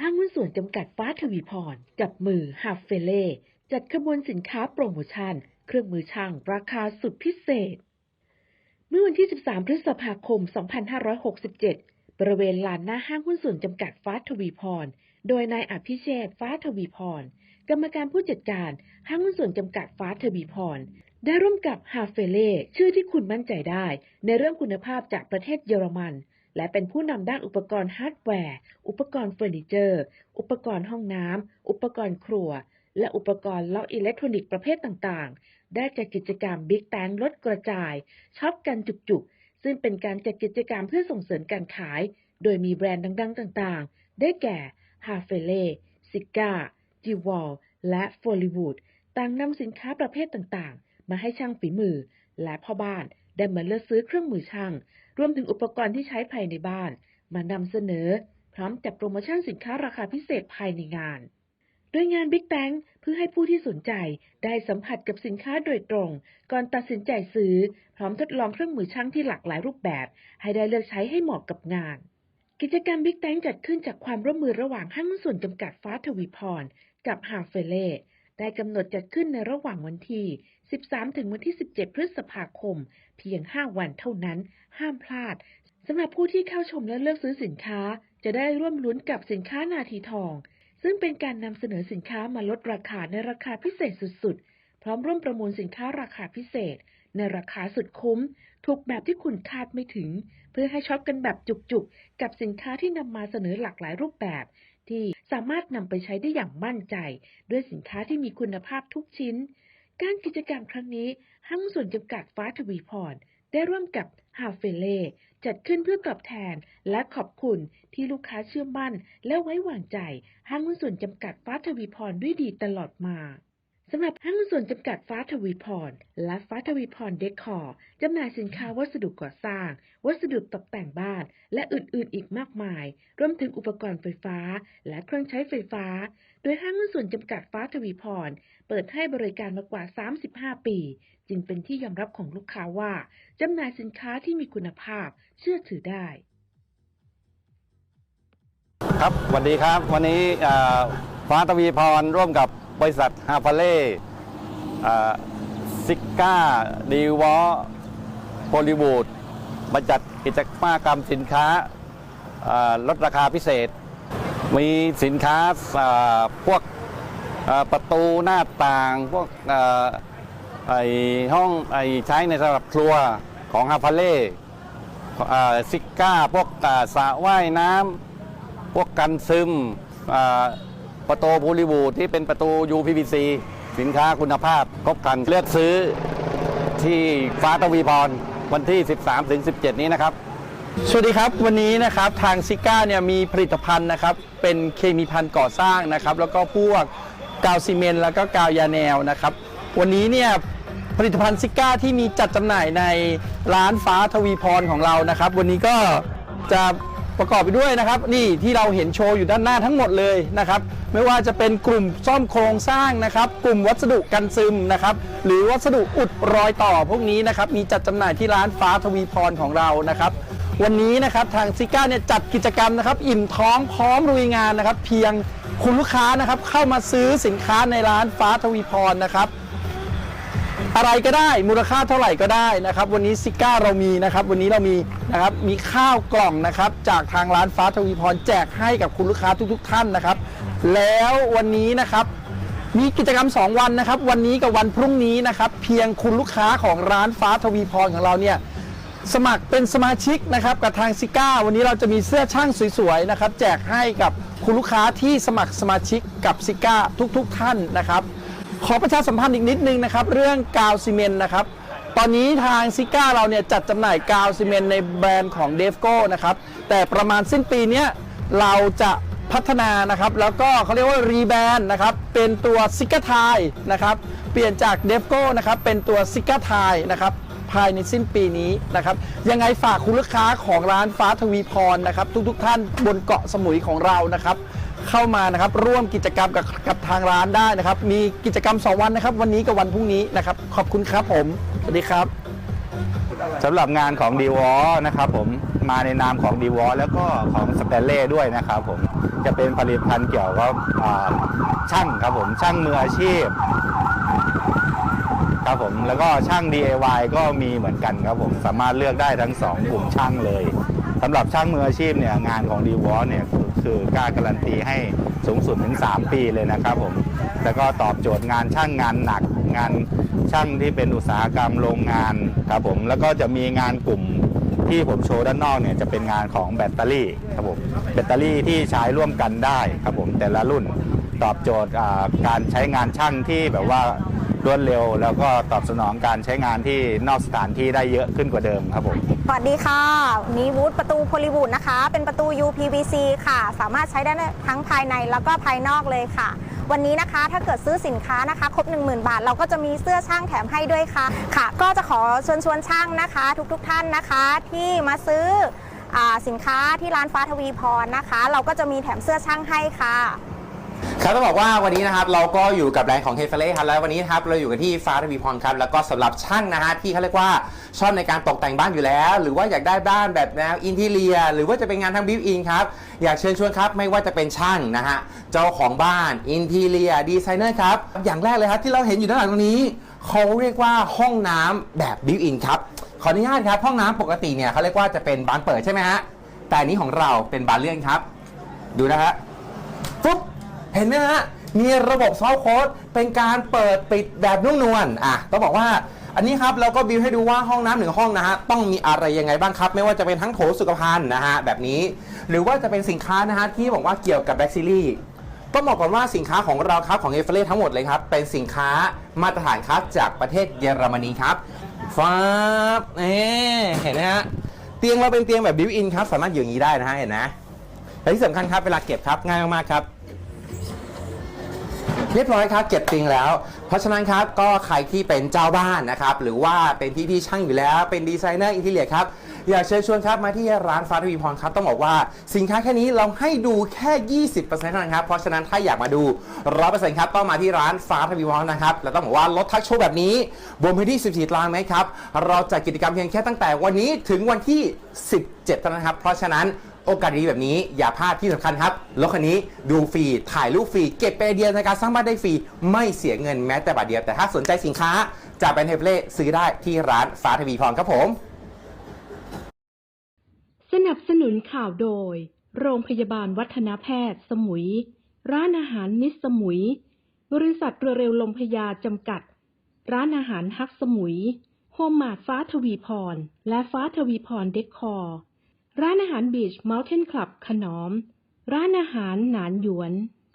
ห้างหุ้นส่วนจำกัดฟ้าทวีพรกับมือฮาเฟเล่จัดขบวนสินค้าโปรโมชั่น เครื่องมือช่างราคาสุดพิเศษ เมื่อวันที่ 13 พฤษภาคม 2567 บริเวณลานหน้าห้างหุ้นส่วนจำกัดฟ้าทวีพร โดยนายอภิเชษฟ้าทวีพร กรรมการผู้จัดการห้างหุ้นส่วนจำกัดฟ้าทวีพร ได้ร่วมกับฮาเฟเล่ชื่อที่คุณมั่นใจได้ ในเรื่องคุณภาพจากประเทศเยอรมัน และเป็นผู้นำด้านอุปกรณ์ฮาร์ดแวร์ อุปกรณ์เฟอร์นิเจอร์ อุปกรณ์ห้องน้ำ อุปกรณ์ครัว และอุปกรณ์ล็อกอิเล็กทรอนิกส์ประเภทต่างๆ ได้จัดกิจกรรมบิ๊กแตงลดกระจายช็อปกันจุกๆ ซึ่งเป็นการจัดกิจกรรมเพื่อส่งเสริมการขาย โดยมีแบรนด์ดังๆ ต่างๆ ได้แก่ฮาเฟเล่ซิก้าจีวอลและฟอลิวูดต่างนำสินค้าประเภทต่างๆ มาให้ช่างฝีมือ และพ่อบ้านได้มาเลือกซื้อเครื่องมือช่าง รวมถึงอุปกรณ์ที่ใช้ภายในบ้าน มานำเสนอ พร้อมจัดโปรโมชั่นสินค้าราคาพิเศษภายในงาน โดยงาน Big Bang เพื่อให้ผู้ที่สนใจได้สัมผัสกับสินค้าโดยตรง ก่อนตัดสินใจซื้อ พร้อมทดลองเครื่องมือช่างที่หลากหลายรูปแบบ ให้ได้เลือกใช้ให้เหมาะกับงานกิจกรรม Big Bang จัดขึ้นจากความร่วมมือระหว่างห้างส่วนจำกัดฟ้าทวีพร กับฮาเฟเล่ ได้กำหนดจัดขึ้นในระหว่างวันที่ 13 ถึงวันที่ 17 พฤษภาคม เพียง 5 วันเท่านั้น ห้ามพลาดสำหรับผู้ที่เข้าชมและเลือกซื้อสินค้า จะได้ร่วมลุ้นกับสินค้านาทีทอง ซึ่งเป็นการนำเสนอสินค้ามาลดราคาในราคาพิเศษสุดๆ พร้อมร่วมประมูลสินค้าราคาพิเศษ ในราคาสุดคุ้ม ถูกแบบที่คุณคาดไม่ถึง เพื่อให้ช็อปกันแบบจุกๆ กับสินค้าที่นำมาเสนอหลากหลายรูปแบบ ที่สามารถนำไปใช้ได้อย่างมั่นใจ ด้วยสินค้าที่มีคุณภาพทุกชิ้น การกิจกรรมครั้งนี้ห้างส่วนจำกัดฟ้าทวีพร ได้ร่วมกับฮาเฟเล่จัดขึ้นเพื่อตอบแทนและขอบคุณที่ลูกค้าเชื่อมั่นและไว้วางใจห้างส่วนจำกัดฟ้าทวีพรด้วยดีตลอดมา สำหรับห้างหุ้นส่วนจำกัดฟ้าทวีพร และฟ้าทวีพรเดคอร์จำหน่ายสินค้าวัสดุก่อสร้าง วัสดุตกแต่งบ้าน และอื่นๆ อีกมากมาย รวมถึงอุปกรณ์ไฟฟ้า และเครื่องใช้ไฟฟ้า โดยห้างหุ้นส่วนจำกัดฟ้าทวีพร เปิดให้บริการมากว่า 35 ปี จึงเป็นที่ยอมรับของลูกค้าว่าจำหน่ายสินค้าที่มีคุณภาพเชื่อถือได้ครับสวัสดีครับ วันนี้ฟ้าทวีพรร่วมกับ บริษัทฮาฟาเล่ซิก้าดีวอโพลิวูดมาจัดกิจกรรมสินค้าลดราคาพิเศษ มีสินค้าพวกประตูหน้าต่าง พวกไอห้องไอใช้ในสำหรับครัวของฮาฟาเล่ซิก้า พวกอาสระว่ายน้ำพวกกันซึมอ ประตูพูลิวูดที่เป็นประตู UPVC สินค้าคุณภาพครบครันเลือกซื้อที่ฟ้าตวีพร วันที่ 13ถึง17 นี้นะครับ สวัสดีครับวันนี้นะครับทางซิก้าเนี่ยมีผลิตภัณฑ์นะครับ เป็นเคมีภัณฑ์ก่อสร้างนะครับ แล้วก็พวกกาวซีเมนต์แล้วก็กาวยาแนวนะครับ วันนี้เนี่ยผลิตภัณฑ์ซิก้าที่มีจัดจำหน่ายในร้านฟ้าทวีพรของเรานะครับ วันนี้ก็จะ ประกอบไปด้วยนะครับ นี่ที่เราเห็นโชว์อยู่ด้านหน้าทั้งหมดเลยนะครับ ไม่ว่าจะเป็นกลุ่มซ่อมโครงสร้างนะครับ กลุ่มวัสดุกันซึมนะครับ หรือวัสดุอุดรอยต่อพวกนี้นะครับ มีจัดจำหน่ายที่ร้านฟ้าทวีพรของเรานะครับ วันนี้นะครับทางซิก้าเนี่ยจัดกิจกรรมนะครับอิ่มท้องพร้อมลุยงานนะครับ เพียงคุณลูกค้านะครับเข้ามาซื้อสินค้าในร้านฟ้าทวีพรนะครับ อะไรก็ได้มูลค่าเท่าไหร่ก็ได้นะครับ วันนี้ซิก้าเรามีนะครับ วันนี้เรามีนะครับมีข้าวกล่องนะครับ จากทางร้านฟ้าทวีพรแจกให้กับคุณลูกค้าทุก ๆ ท่านนะครับ แล้ววันนี้นะครับ มีกิจกรรม 2 วันนะครับ วันนี้กับวันพรุ่งนี้นะครับ เพียงคุณลูกค้าของร้านฟ้าทวีพรของเราเนี่ยสมัครเป็นสมาชิกนะครับกับทางซิก้าวันนี้เราจะมีเสื้อช่างสวยๆนะครับ แจกให้กับคุณลูกค้าที่สมัครสมาชิกกับซิก้าทุก ๆ ท่านนะครับ ขอประชาสัมพันธ์อีกนิดนึงนะครับ เรื่องกาวซีเมนต์นะครับ ตอนนี้ทางซิก้าเราเนี่ยจัดจำหน่ายกาวซีเมนต์ในแบรนด์ของเดฟโก้นะครับ แต่ประมาณสิ้นปีเนี้ยเราจะพัฒนานะครับ แล้วก็เขาเรียกว่ารีแบรนด์นะครับ เป็นตัวซิก้าไทนะครับ เปลี่ยนจากเดฟโก้นะครับ เป็นตัวซิก้าไทนะครับภายในสิ้นปีนี้นะครับ ยังไงฝากคุณลูกค้าของร้านฟ้าทวีพรนะครับ ทุกๆทท่านบนเกาะสมุยของเรานะครับ เข้ามานะครับ ร่วมกิจกรรมกับกับทางร้านได้นะครับ มีกิจกรรม 2 วันนะครับ วันนี้กับวันพรุ่งนี้นะครับ ขอบคุณครับผม สวัสดีครับ สำหรับงานของดีวอนะครับผมมาในนามของดีวอแล้วก็ของสเตนเล่ด้วยนะครับผมจะเป็นผลิตภัณฑ์เกี่ยวกับอ่าช่างครับผมช่างมืออาชีพครับผมแล้วก็ช่าง DIY ก็มีเหมือนกันครับผมสามารถเลือกได้ทั้ง2กลุ่มช่างเลยสำหรับช่างมืออาชีพเนี่ยงานของ d w a เนี่ยคือ คือกล้าการันตีให้สูงสุดถึง 3 ปีเลยนะครับผมแล้วก็ตอบโจทย์งานช่างงานหนักงานช่างที่เป็นอุตสาหกรรมโรงงานครับผมแล้วก็จะมีงานกลุ่มที่ผมโชว์ด้านนอกเนี่ยจะเป็นงานของแบตเตอรี่ครับผมแบตเตอรี่ที่ใช้ร่วมกันได้ครับผมแต่ละรุ่นตอบโจทย์การใช้งานช่างที่แบบว่ารวดเร็ว แล้วก็ตอบสนองการใช้งานที่นอกสถานที่ได้เยอะขึ้นกว่าเดิมครับผม สวัสดีค่ะนี่วูดประตูโพลิวูดนะคะ เป็นประตู UPVC ค่ะ สามารถใช้ได้ทั้งภายในแล้วก็ภายนอกเลยค่ะ วันนี้นะคะถ้าเกิดซื้อสินค้านะคะ ครบ 10,000 บาท เราก็จะมีเสื้อช่างแถมให้ด้วยค่ะ ค่ะ ก็จะขอเชิญชวนช่างนะคะ ทุกๆทท่านนะคะ ที่มาซื้ออสินค้าที่ร้านฟ้าทวีพรนะคะ เราก็จะมีแถมเสื้อช่างให้ค่ะ ครับต้องบอกว่าวันนี้นะครับเราก็อยู่กับแบรนด์ของเฮฟเล่ครับแล้ววันนี้นะครับเราอยู่กันที่ฟ้าทวีพรครับแล้วก็สำหรับช่างนะฮะที่เขาเรียกว่าชอบในการตกแต่งบ้านอยู่แล้ว หรือว่าอยากได้บ้านแบบแนวอินทีเรีย หรือว่าจะเป็นงานทำบิวอินครับอยากเชิญชวนครับไม่ว่าจะเป็นช่างนะฮะเจ้าของบ้านอินทีเรียดีไซเนอร์ครับอย่างแรกเลยครับที่เราเห็นอยู่ด้านหลังตรงนี้เขาเรียกว่าห้องน้ำแบบบิวอินครับขออนุญาตครับห้องน้ำปกติเนี่ยเขาเรียกว่าจะเป็นบานเปิดใช่ไหมฮะแต่อันนี้ของเราเป็นบานเลื่อนครับ ดูนะฮะปุ๊บ เห็นไหมฮะ มีระบบซอฟต์โค้ดเป็นการเปิดปิดแบบนุ่มนวลอะต้องบอกว่าอันนี้ครับเราก็บิวให้ดูว่าห้องน้ำหนึ่งห้องนะฮะต้องมีอะไรยังไงบ้างครับ ไม่ว่าจะเป็นทั้งโถสุขภัณฑ์นะฮะแบบนี้ หรือว่าจะเป็นสินค้านะฮะที่บอกว่าเกี่ยวกับแบ็กซิลี่ต้องบอกก่อนว่าสินค้าของเราครับของเอฟเฟทั้งหมดเลยครับ เป็นสินค้ามาตรฐานครับจากประเทศเยอรมนีครับฟ้าบเอ๊เห็นไหมฮะเตียงเราเป็นเตียงแบบบิวอินครับสามารถอยู่อย่างนี้ได้นะฮะเห็นนะและที่สำคัญครับเวลาเก็บครับง่ายมากๆครับ เรียบร้อยครับเก็บจริงแล้ว เพราะฉะนั้นครับก็ใครที่เป็นเจ้าบ้านนะครับหรือว่าเป็นพี่พี่ช่างอยู่แล้วเป็นดีไซเนอร์อินทีเลียครับอยากเชิญชวนครับมาที่ร้านฟ้าทวีพรครับต้องบอกว่าสินค้าแค่นี้เราให้ดูแค่ 20%เท่านั้นครับเพราะฉะนั้นถ้าอยากมาดู 100%ครับต้องมาที่ร้านฟ้าทวีพรนะครับแล้วต้องบอกว่าลดทักโชว์แบบนี้บนพื้นที่ 14ตารางเมตรครับเราจัดกิจกรรมเพียงแค่ตั้งแต่วันนี้ถึงวันที่ 17เท่านั้นครับเพราะฉะนั้น โอกาสดีแบบนี้อย่าพลาดที่สำคัญครับรถคันนี้ดูฟรีถ่ายรูปฟรีเก็บไปไอเดียในการสร้างบ้านได้ฟรีไม่เสียเงินแม้แต่บาทเดียวแต่ถ้าสนใจสินค้าจากแบรนด์เทปเล่ซื้อได้ที่ร้านฟ้าทวีพรครับผม สนับสนุนข่าวโดย โรงพยาบาลวัฒนแพทย์ สมุย ร้านอาหารมิสสมุย บริษัทเรือเร็วลมพยาจำกัด ร้านอาหารฮักสมุยโฮมมาดฟ้าทวีพร และฟ้าทวีพรเดคคอร์ ร้านอาหารบีชเมลเทนคลับขนอม ร้านอาหารหนานหยวน